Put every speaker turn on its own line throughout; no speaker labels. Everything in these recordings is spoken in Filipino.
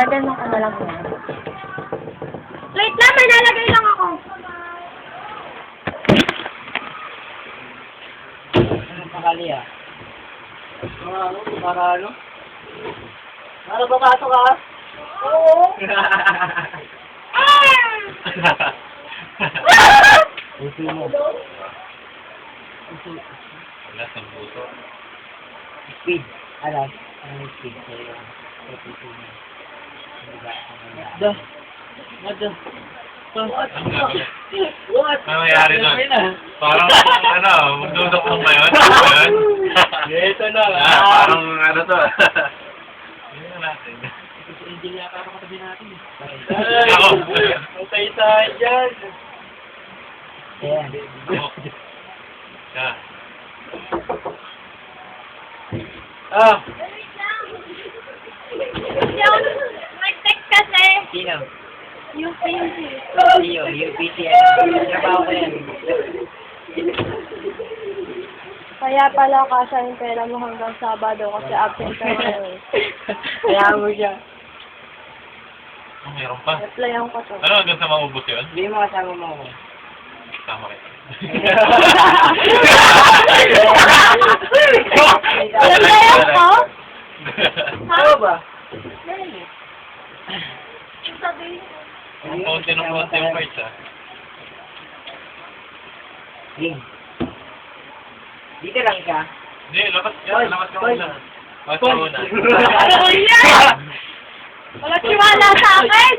Gaganon ko na lang po. Wait lang, may nalagay lang ako.
Anong pakali ah? Mga ano? Para ano? Para babato ka?
Oo.
Puso mo. Puso.
Wala sa buto.
Speed. Alam. Anong speed sa'yo? Sa puso mo. Mado.
Ano gagawin?
What?
Ano nangyari doon?
Ano na?
Parang, ano, magdudok mo ba yun? Ano ba yun?
Ito na.
Ah, parang ano to. Tingnan natin.
Angel yata ako katabi natin.
Ako.
Patay tayo dyan. Ayan.
Ako. Siya.
Ah.
Kasi.
Sino?
Yung pinky.
Sino? UPC. Trabaho ko yan.
Kaya pala kasha yung pera mo hanggang Sabado kasi absent ka ngayon.
Kaya mo siya.
Oh, meron pa.
Replyan ko to.
Ano hanggang sa maubos yun?
Hindi mo kasama mo ako.
Tama kita.
Replyan ko?
Ano ba?
Sabihin
Ang konti ng konti yung parts ah.
Ling. Dito lang siya.
Hindi, lakas ka.
Boy,
Lakas ka muna. Lakas ka muna.
Ano yan? Wala tiwala sa akin!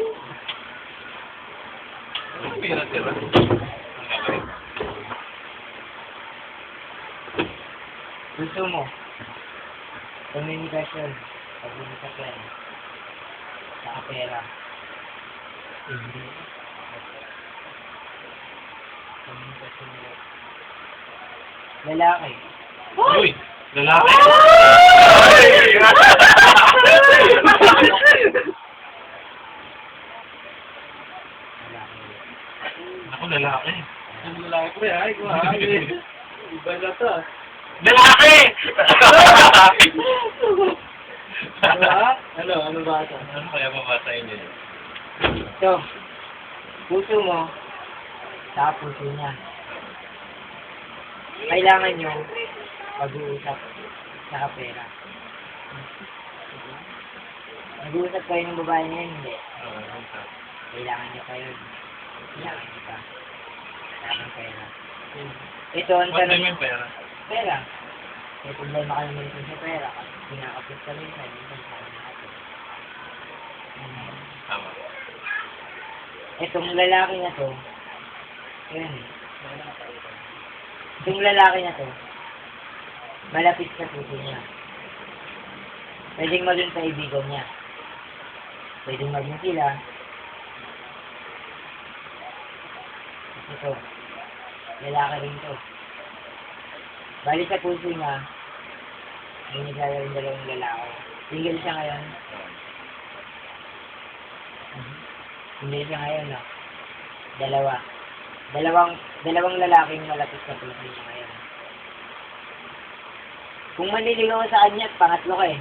Pira sila. Ang gagawin.
Gusto mo. Communication. Communication. Saka pera. Lalaki.
Uy! Lalaki! Ako lalaki.
Ang lalaki ko eh, ay, kumakain. Iba na to.
Lalaki!
Diba? Ano? Ano ba ito?
Ano kaya babasahin niyo yun?
So, puso mo, sa puso niya. Kailangan nyo pag-uusap sa pera. Nag-uusap kayo ng babae niya, hindi. Kailangan niya kayo. Kailangan niya pa. Kailangan pera. Ito ang
What
tanong
time yung pera?
pera. May problema kayo minsan sa pera. Kasi kinakapit ka minsan, minsan sa natin.
Tama.
Itong lalaki na to, yun. Itong lalaki na to, malapit sa puso niya. Pwedeng maging kaibigan niya. Pwedeng maging sila. Ito, lalaki rin to. Bali sa puso niya, may naglalaro yung dalawang lalaki. Single siya ngayon. Hindi siya ngayon, no? Dalawa. Dalawang, dalawang lalaking malapit sa puso niya ngayon. Kung maniligaw sa kanya, pangatlo ka eh.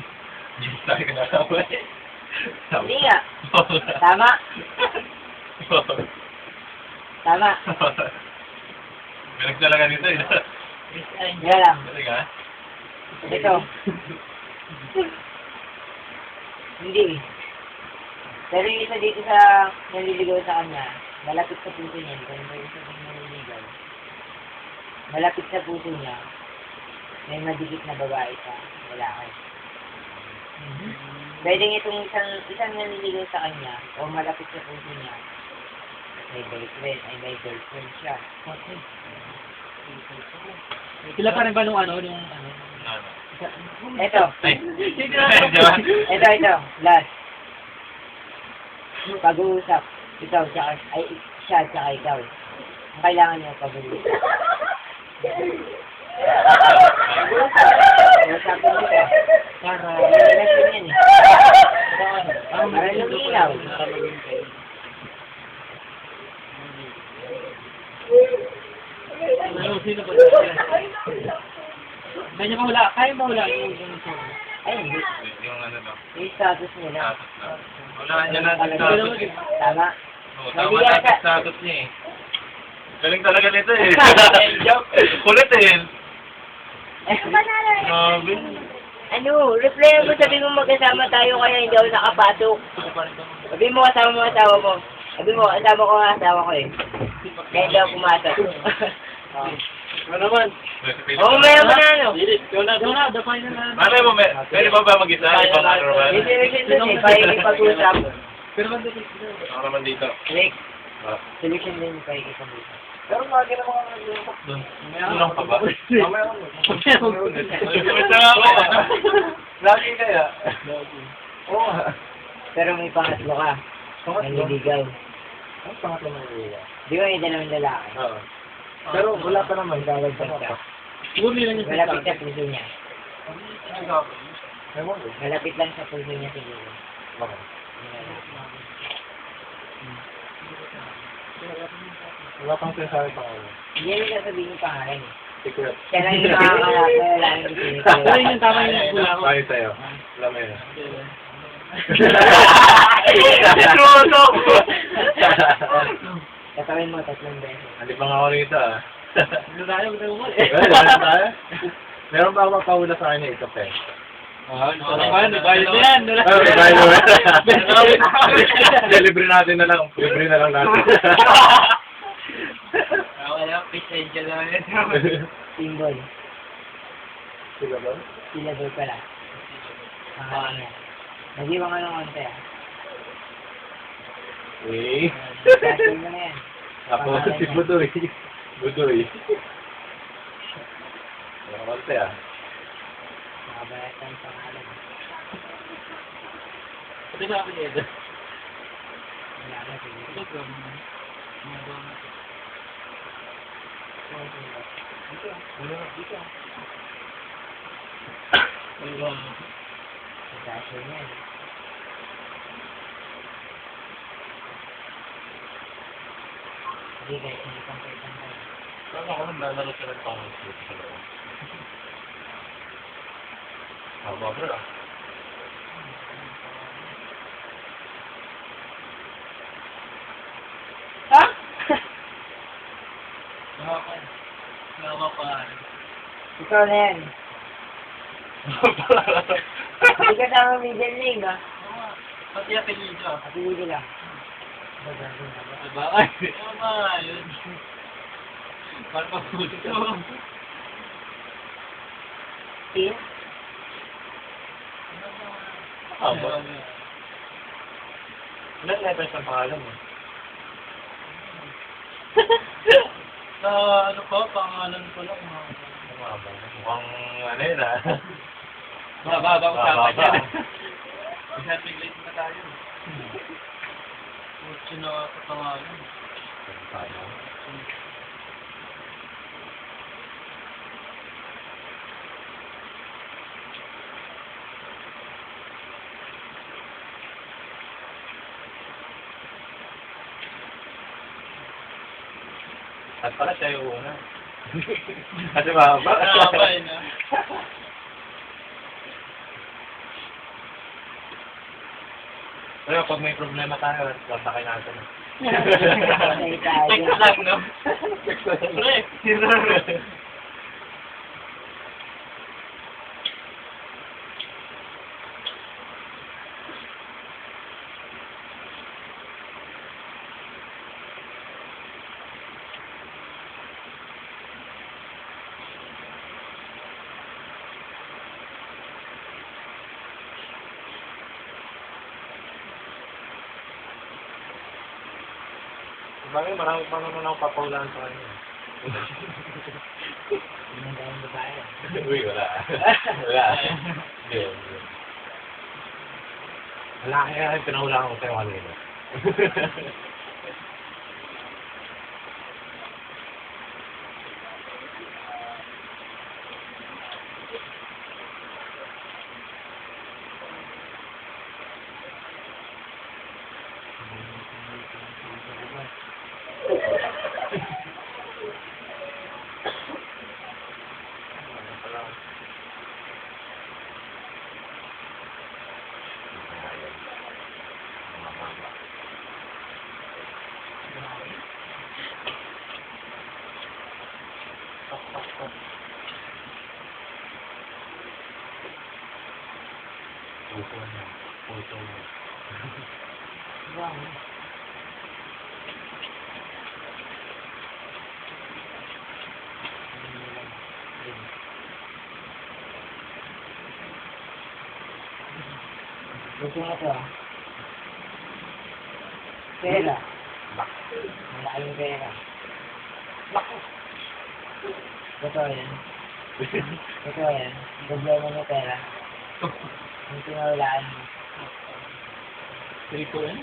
Hindi tayo kinakawa eh.
Hindi nga. Tama. Tama.
Galing talaga nito eh.
Nga lang. Ito. Hindi. Pero yung isa dito sa naliligaw sa kanya, malapit sa puso niya, kung may isa dito naliligaw, malapit sa puso niya, may madikit na babae sa lalaki. Pwedeng itong isang, isang naliligaw sa kanya, o malapit sa puso niya, may boyfriend, ay may girlfriend siya. Okay.
Sila pa rin ba nung ano, nung ano?
Ano?
Ito.
Ay!
Ito, ito. Last. Pag-uusap. Ikaw, tsaka, ay, siya, tsaka ikaw. Ang kailangan niyo pag-uusap. Usapin niyo ka. Para, relasyon yan eh. Para luminaw.
Ano, sino ba? Kanya ka wala, kaya mo wala yung
Ay, hindi.
Yung ano daw.
Yung status nila.
Status
Wala niya na sa status eh.
Tama.
Oo, tama na sa status niya eh. Galing talaga nito eh. Kulit eh. Grabe.
Ano, reply mo, sabi mo magkasama tayo kaya hindi ako nakapasok. Sabi mo kasama mo asawa mo. Sabi mo, kasama ko ang asawa ko eh. Kaya hindi ako pumasok.
Ano naman?
Oo, may mo na ano.
Ikaw na, ikaw na, the final na.
Malay mo, may- pwede ba ba mag-isa? Ibang ano naman?
Hindi rin doon eh, pakikipag-usap.
Pero man dito.
Ako naman dito.
Rick,
Ah,
solution din yung pakikipag-usap.
Doon. Tulong pa ba? Nga ako. Lagi kaya. Oo.
Pero may pangatlo ka. Nanliligaw.
Ang pangatlo ng iya.
Di ba yung dalawang lalaki?
Oo. Pero wala pa naman, dagdag pa.
Siguro nila yung
Malapit sa puso niya. Malapit lang sa puso niya siguro.
Bakit? Wala pang sinasabi pa ako.
Hindi nila sabihin yung pangalan eh.
Secret.
Siya lang yung wala yung
Pero yun yung tama yung kulang ko.
Tayo sa'yo. Alam mo yun.
Tatawin mo tatlong beses.
Hindi pa nga ako rito ah.
Ano tayo, ano mo
Eh, meron tayo? Meron ba ako mapahula sa kanya ito, Pe?
Ah, ano naman, bayad na yan.
Ah, may bayad na yan. Libre natin na lang. Libre na lang natin.
Wala, pasensya lang yan.
Symbol.
Sila ba?
Sila daw pala. Pangalan niya. Nag-iwan ka ng konti ah.
Eh.
Kasi na yan.
Ako si Budoy. Budoy. Ano konti ah.
Nakabayatan yung pangalan.
Pati sa akin yun.
Wala na siguro. Kasi mo yan. Hindi guys, hindi pang kaitang
Saan ako nang lalaro sila ng pangit sa loob? Haba bro ah.
Ha? Ikaw na yan. Hindi ka tama middle name ah.
Pati apelido.
Kapili lang.
Diba? Ay, tama yun. Para maputo.
Tin?
Haba. Ilan letters ang pangalan mo?
Sa ano pa, pangalan ko lang. mga-
Haba. Mukhang ano yun ah.
Mahaba-haba ko sa akin. Isang biglit na tayo. Kutsi na katangalan.
At pala yung una. Kasi mahaba.
Mahaba yun ah.
Pero pag may problema tayo, sasakay natin.
Text lang, no? Pre,
marami pa naman ako papaulaan sa kanya.
Hindi na tayong babae.
Uy, wala. wala. Wala kaya yung pinahulaan ko sa'yo kanina.
Wow. Gusto mo to ah. Pera. Malaking pera. Totoo yan. Totoo yan. Problema mo pera. Yung tinawalaan mo.
Triko yan.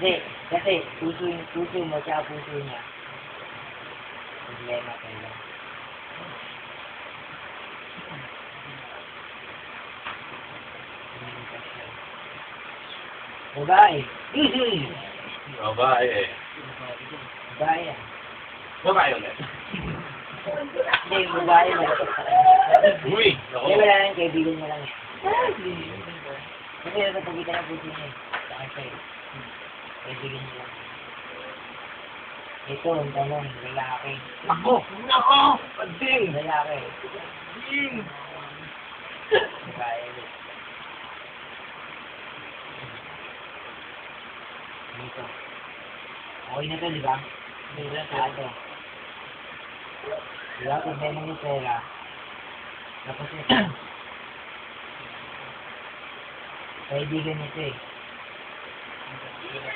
Hindi, kasi puso, puso mo tsaka puso niya. Problema pera. Babae.
Babae eh.
Babae yan.
Babae ulit.
Hindi, babae malapit sa kanya.
Uy!
Hindi, wala lang, kaibigan niya lang yan. Kasi nasa pagitan ng puso niya. eh. Saka sa'yo. Kaibigan niya lang. Ito, ang tanong, lalaki.
Ako! Ako! Pading!
Lalaki. Babae ulit. Dito. Okay na to, di ba? Hindi na ito. Di ba? Problema ni pera. Tapos ito. Kaibigan nito eh.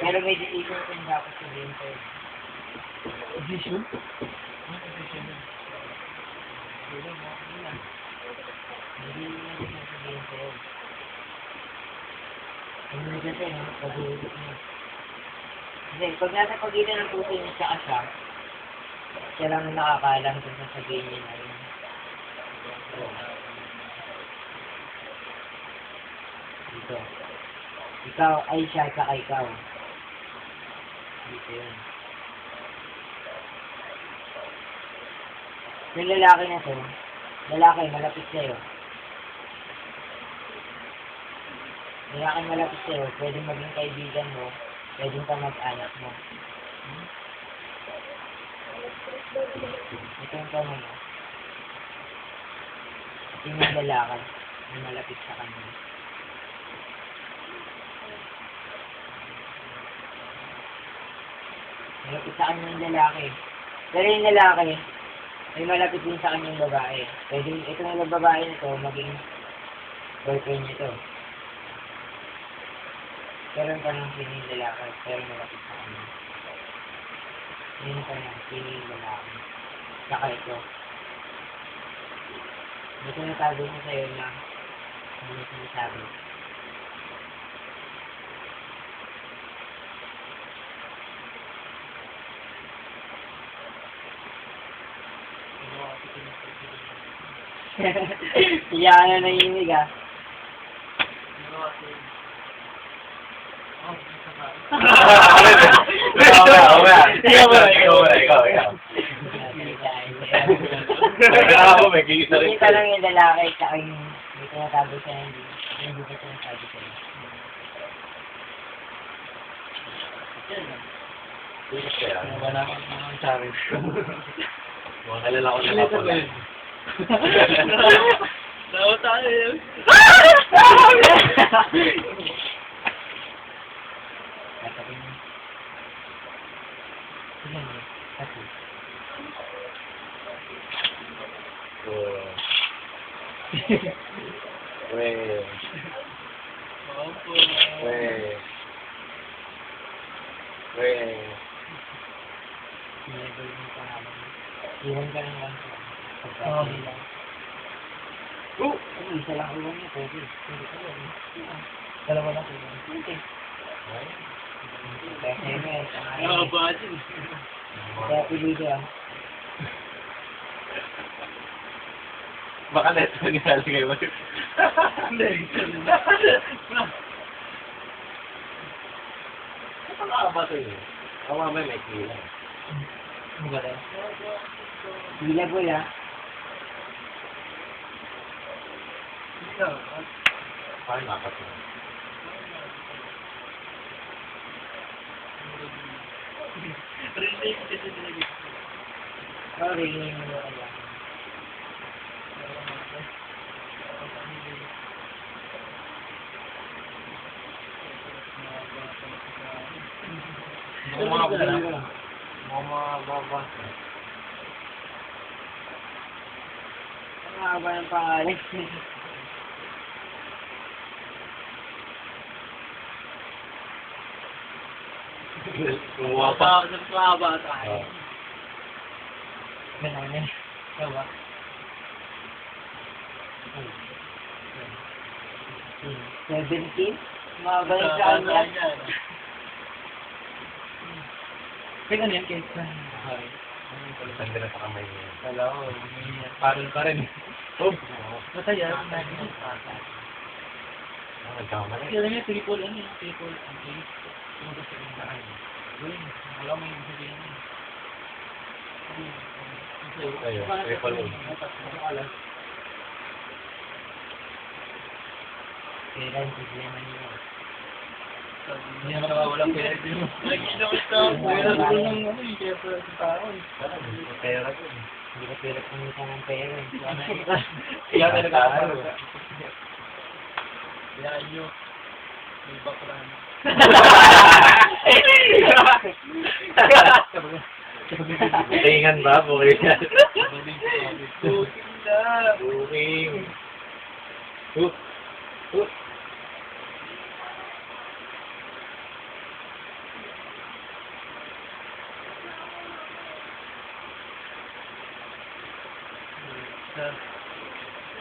Pero may decision ko yung dapat sabihin sa'yo. Decision? Ano decision yun? Hindi mo na rin sabihin sa'yo. Hindi kasi, no? Pag-uusap mo. Kasi pag nasa pagitan ng puso niya sa siya, siya lang nakakaalam kung sasabihin niya na yun. Dito. Ikaw ay siya sa ikaw. Dito yun. Yung lalaki na to, lalaki malapit sa'yo. Lalaki malapit sa'yo, pwedeng maging kaibigan mo, pwedeng ka mag-anak mo. Hmm? Ito yung tanong mo. Ito yung lalaki na malapit sa kanya. Malapit sa kanya yung lalaki. Pero yung lalaki, may malapit din sa kanya yung babae. Pwede ito yung babae na to, maging boyfriend niya to. Pero ang tanong sino yung lalaki, pero malapit sa kanya. Yun yung tanong, sino yung lalaki. Saka ito. Ito natago mo sa'yo na ano sinasabi. Kaya na nanginig ah.
Ikaw ba? Ikaw ba? Ikaw ba? Ikaw ba? Ikaw, ikaw. Ako, may kikita rin.
Yung tanong yung lalaki sa yung may tinatago siya hindi. Hindi ko sinasabi sa'yo.
Kaya, wala akong challenge. Mga kalala ko na pala.
Daw tayo yun.
Weh. Weh. Weh.
Iwan ka lang lang lang. Oh! Ano, isa lang iwan niya. Pwede. Pwede ka lang. Dalawa lang iwan. Pwede. Kaya sa'yo na eh.
Budget.
Kaya pili ka.
Baka neto nilalagay mo.
Hindi.
Ano ka ba ito yun? Ako mamaya may kila.
Ano ba rin? Bila bula.
Parang nakapit.
Relate kasi talaga.
Sorry, hindi mo na.
Yung mga.
Kumuha pa.
Sa mga bata.
Oh.
Ganun eh. Diba? Seventeen? Mga balik sa kanya.
Teka ano yan, Kate?
Tanda na sa kamay niya.
Ko, parol pa rin.
Oh!
Masaya,
Ah, Nagkamali.
Kaya niya, triple, ano yun, triple, ang case. Yung gusto yung daan. Yun, alam mo yung sabihin mo.
Ayun, triple O.
Kailan problema niya.
Hindi naman nawawalang pera din mo. Nag-inom ito, pera doon ng ano, yung kaya pera sa tao.
Pera ko.
Hindi ko pera kumita ng pera. eh.
Kaya talaga ako. Kaya nyo, may background.
Tingan ba?
Puting na.
Booking. Hook. Hook.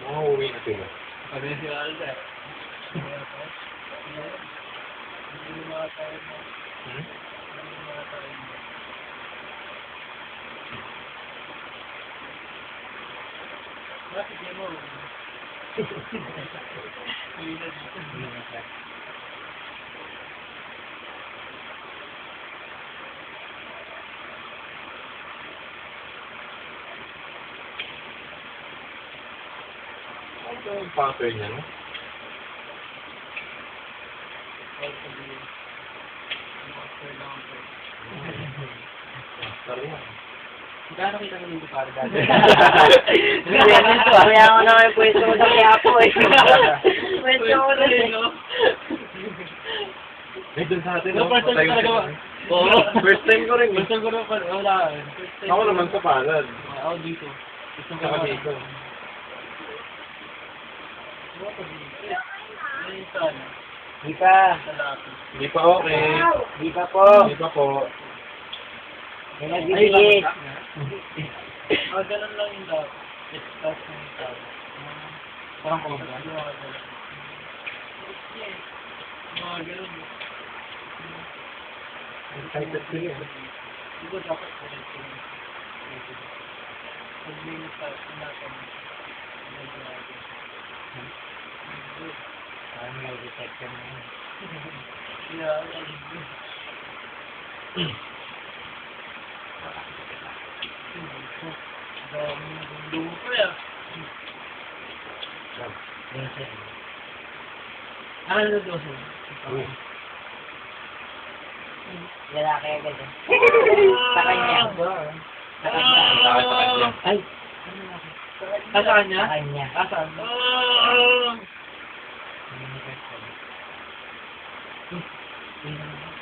Mauwi na sila.
Sabi si Alda.
Hmm? Ito yung pattern niya, no? Yan.
Magkano kita ng hindi para dati?
Kaya ako naman yung pwesto mo sa Quiapo eh. Pwesto mo na eh.
Eh, dun sa atin,
No, first time talaga
ko
ba? Oo.
First time ko rin. eh.
First time ko pa. Wala.
Ako
ko-
naman sa palad.
Ako dito. Gusto ko naman.
dito.
Ayun sana.
Di pa.
Hindi pa okay.
Di pa po.
Hindi pa po.
May nagbibigay.
Ah, ganun lang yung dapat. It's that's yung dapat.
Parang.
Mga ganun. Mga ganun.
Excited ko yun.
Di ba dapat correct yun? Pag may nasa- natin, medyo natin.
Parang may detector na yun.
Yeah. Dami ng yan.
Minsan.
Ano na doon?
Lalaki agad eh. Sa kanya. Sa kanya.
Akin, sa kanya.
Ay.
Ah, sa kanya?
Sa kanya.
Ah?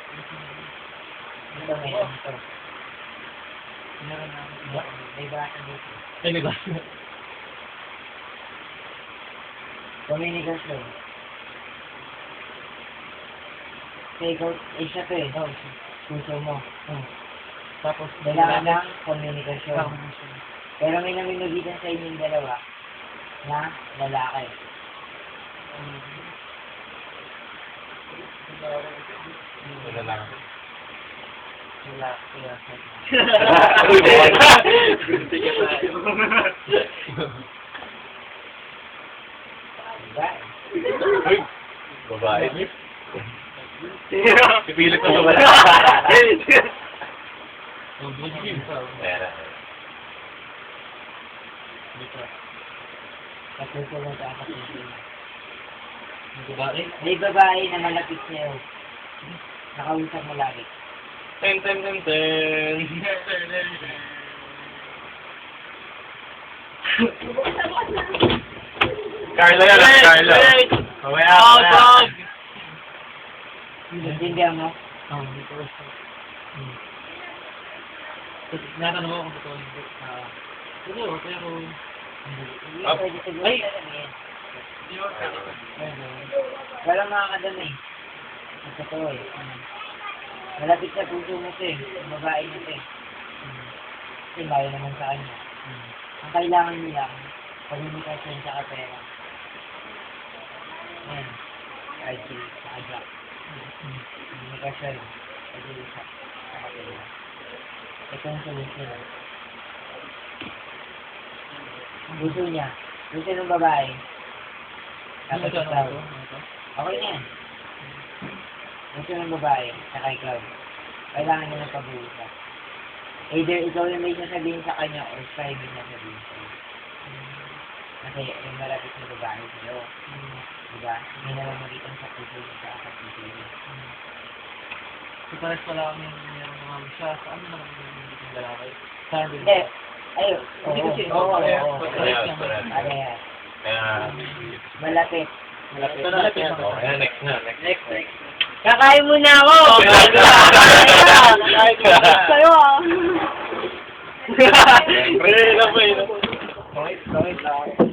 Ito ito. Meron na. May braso dito.
Ay, di ba?
Communication. Okay, go. Eh, siya to eh. No, puso mo. Hmm.
Tapos,
Kailangan ng communication. Pero may naminugitan sa inyong dalawa na lalaki.
Wala lang. Boy.
Diba?
Uy. Babae. Pipilit na ba? Pera.
Tapos ko lang sa akas ng
Babae?
May babae na malapit sa'yo. Nakausap mo lagi.
Ten, ten, ten, ten. Carla yan, ah, Carla. Mamaya, mamaya.
Naintindihan mo?
Oh,
Oo, hindi ko gusto.
Hmm. Natanong ako kung totoo hindi. Ah, hindi.
Ah.
siguro
Ay!
Walang makakadama eh. Ang totoo eh. Malapit sa puso mo to eh. Ang babae mo to eh. Kasi bayo naman sa kanya. Ang kailangan niya, communication sa pera. Yan. Kahit si sa Jack. Communication. Pag-iisap. Sa pera. Ito ang solution. Ang gusto niya. Gusto ng babae.
Ano
Tapos
ito, ano ito?
Okay na yan. Gusto ng babae, saka ikaw. Kailangan niya ng pag-uusap. Either ikaw yung may sasabihin sa kanya or siya yung may sasabihin sa'yo. Kasi yung malapit na babae sa'yo. Diba? Hindi naman magitan sa puso niya sa akat puso niya.
So, pares pala kami meron naman siya. Saan mo naman yung lalaki? Sa.
Hindi. Ayun.
Hindi kasi-
Oo. Oo. Oo.
parehas, parehas.
Parehas.
Kaya,
Malapit. Malapit.
Malapit na.
oh, ayan, next na, next.
Next, next. Kakain mo na ako!
Sa'yo ah.
Pre, na po eh.
Wait, wait lang.